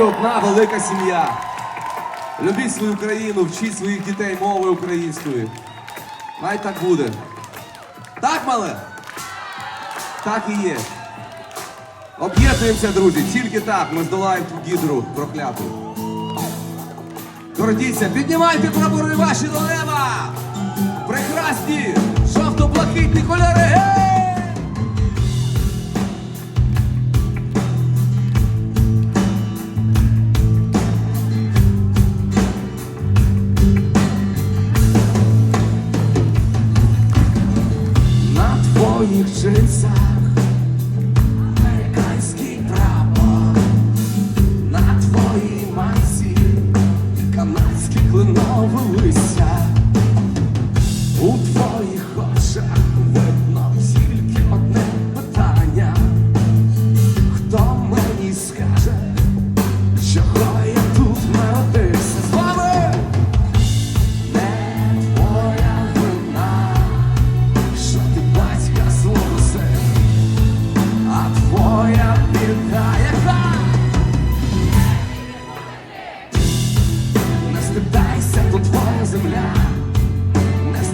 одна велика сім'я. Любіть свою країну, вчіть своїх дітей мови української. Най так буде. Так, мале? Так і є. Об'єднуємося, друзі, тільки так ми здолаємо ту гідру прокляту. Гордіться, піднімайте прапори ваші до неба!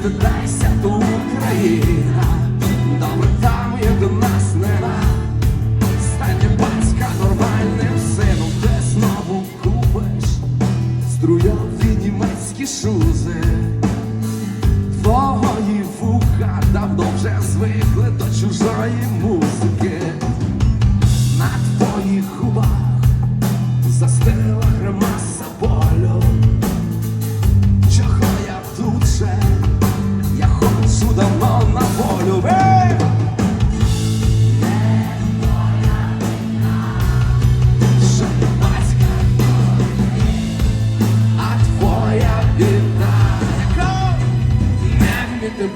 Стидайся, то Україна. Добре там як до нас нема. стане батька нормальним сином, ти знову купиш струйові німецькі шузи. Твої вуха давно вже звикли до чужої музики. Не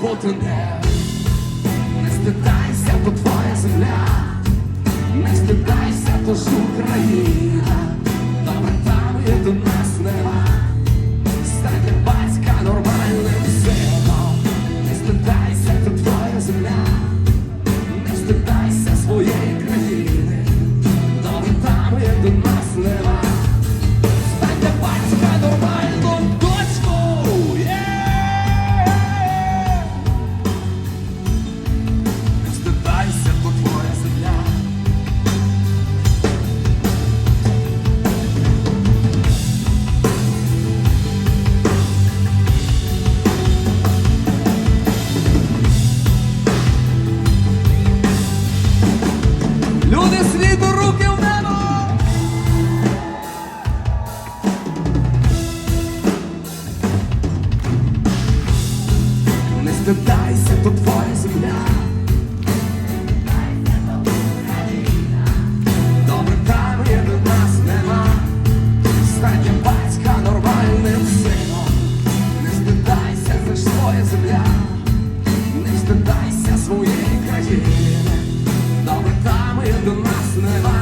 Не стидайся, то твоя земля. Не стидайся, то ж Україна земля. Не стидайся своєї країни. Добре там і до нас нема.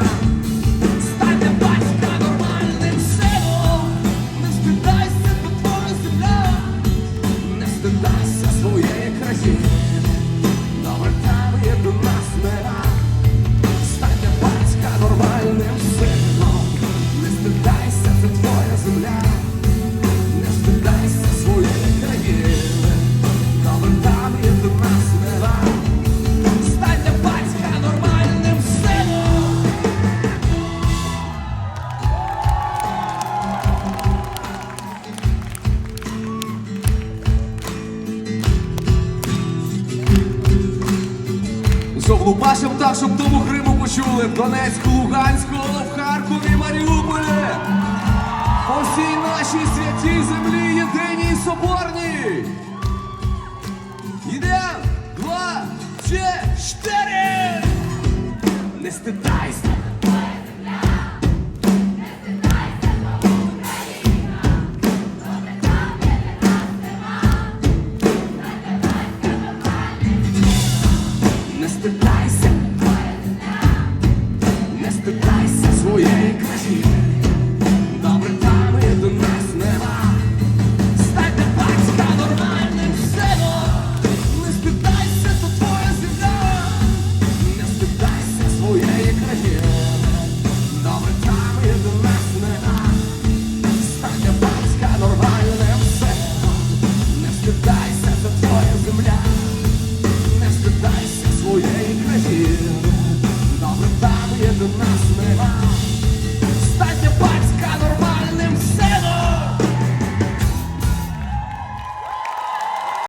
Зоглупашим так, щоб тому Криму почули в Донецьку, Луганську, в Харкові, Маріуполі. По всій нашій святій землі єдиній і соборній. Йдем, два, чотири. Не стидайся.